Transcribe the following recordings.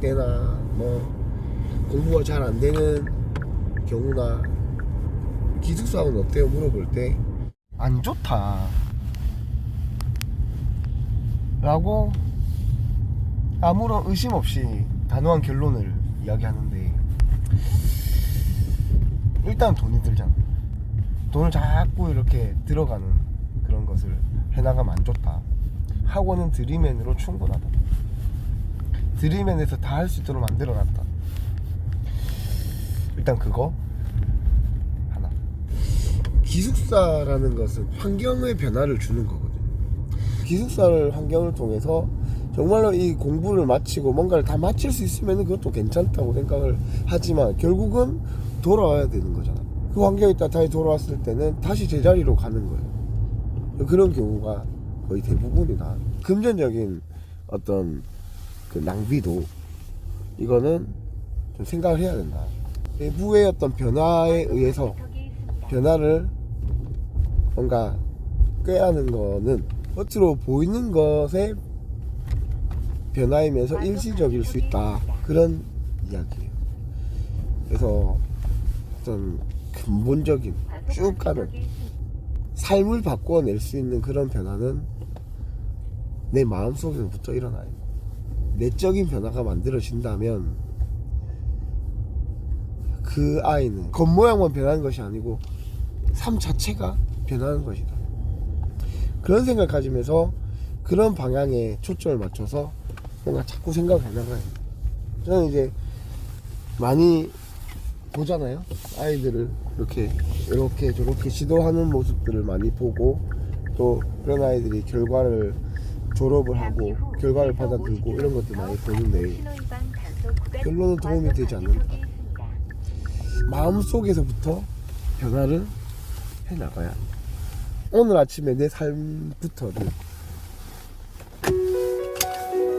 때나 뭐 공부가 잘 안 되는 경우나 기숙사는 어때요? 물어볼 때? 안 좋다. 라고 아무런 의심 없이 단호한 결론을 이야기하는데 일단 돈이 들잖아. 돈을 자꾸 이렇게 들어가는 그런 것을 해나가면 안 좋다. 학원은 드림앤으로 충분하다 드림앤에서 다 할 수 있도록 만들어놨다. 일단 그거 하나. 기숙사라는 것은 환경의 변화를 주는 거거든요. 기숙사를 환경을 통해서 정말로 이 공부를 마치고 뭔가를 다 마칠 수 있으면 그것도 괜찮다고 생각을 하지만 결국은 돌아와야 되는 거잖아. 그 환경에 따라 다시 돌아왔을 때는 다시 제자리로 가는 거예요. 그런 경우가 거의 대부분이다. 금전적인 어떤 그 낭비도 이거는 좀 생각을 해야 된다. 내부의 어떤 변화에 의해서 변화를 뭔가 꾀하는 거는 겉으로 보이는 것의 변화이면서 일시적일 수 있다. 그런 이야기예요. 그래서 어떤 근본적인 쭉 가는 삶을 바꿔낼 수 있는 그런 변화는 내 마음속에서부터 일어나요 내적인 변화가 만들어진다면 그 아이는 겉모양만 변하는 것이 아니고 삶 자체가 변하는 것이다. 그런 생각을 가지면서 그런 방향에 초점을 맞춰서 뭔가 자꾸 생각을 해나가요. 저는 이제 많이 보잖아요. 아이들을 이렇게 이렇게 저렇게 시도하는 모습들을 많이 보고 또 그런 아이들이 결과를 졸업을 하고 결과를 받아들고 이런 것들 많이 보는데 결론은 도움이 되지 않는다. 마음속에서부터 변화를 해 나가야 한다. 오늘 아침에 내 삶부터를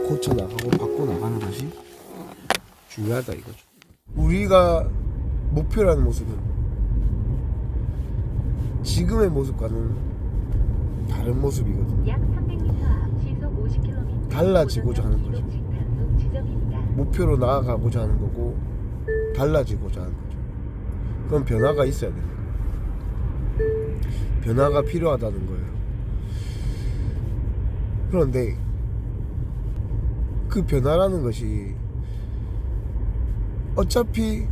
고쳐 나가고 바꿔 나가는 것이 중요하다 이거죠. 우리가 목표라는 모습은 지금의 모습과는 다른 모습이거든요. 달라지고자 하는 거죠. 목표로 나아가고자 하는 거고 달라지고자 하는 거죠. 그럼 변화가 있어야 됩니다. 변화가 필요하다는 거예요. 그런데 그 변화라는 것이 어차피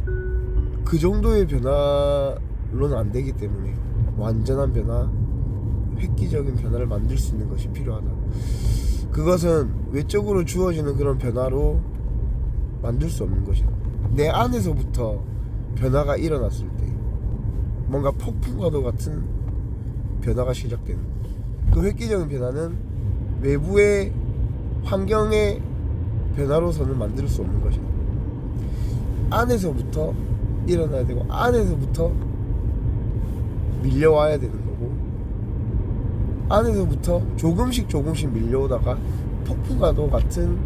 그 정도의 변화로는 안 되기 때문에 완전한 변화, 획기적인 변화를 만들 수 있는 것이 필요하다. 그것은 외적으로 주어지는 그런 변화로 만들 수 없는 것이다. 내 안에서부터 변화가 일어났을 때 뭔가 폭풍과도 같은 변화가 시작되는 그 획기적인 변화는 외부의 환경의 변화로서는 만들 수 없는 것이다. 안에서부터 일어나야 되고 안에서부터 밀려와야 되는 거고 안에서부터 조금씩 조금씩 밀려오다가 폭풍과도 같은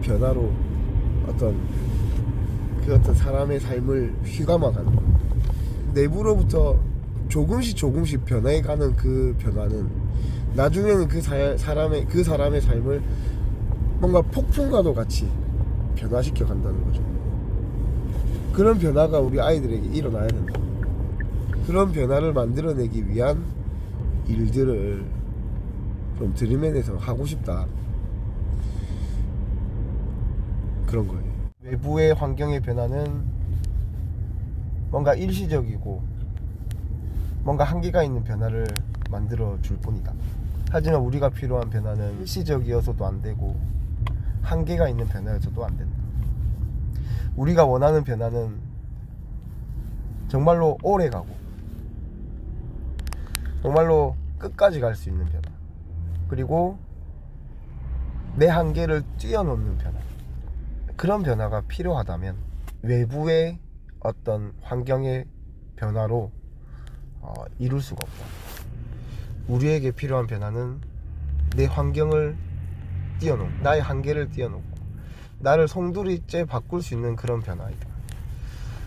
변화로 어떤 그 어떤 사람의 삶을 휘감아가는. 내부로부터 조금씩 조금씩 변해가는 그 변화는 나중에는 그 사, 사람의 그 사람의 삶을 뭔가 폭풍과도 같이 변화시켜 간다는 거죠. 그런 변화가 우리 아이들에게 일어나야 된다. 그런 변화를 만들어내기 위한 일들을 좀 드림앤에서 하고 싶다. 그런 거예요. 외부의 환경의 변화는 뭔가 일시적이고 뭔가 한계가 있는 변화를 만들어 줄 뿐이다. 하지만 우리가 필요한 변화는 일시적이어서도 안 되고 한계가 있는 변화여서도 안 된다. 우리가 원하는 변화는 정말로 오래 가고 정말로 끝까지 갈 수 있는 변화. 그리고 내 한계를 뛰어넘는 변화. 그런 변화가 필요하다면 외부의 어떤 환경의 변화로 어, 이룰 수가 없다. 우리에게 필요한 변화는 내 환경을 뛰어넘고 나의 한계를 뛰어넘고 나를 송두리째 바꿀 수 있는 그런 변화이다.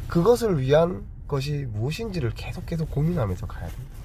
그것을 위한 것이 무엇인지를 계속 계속 고민하면서 가야 된다.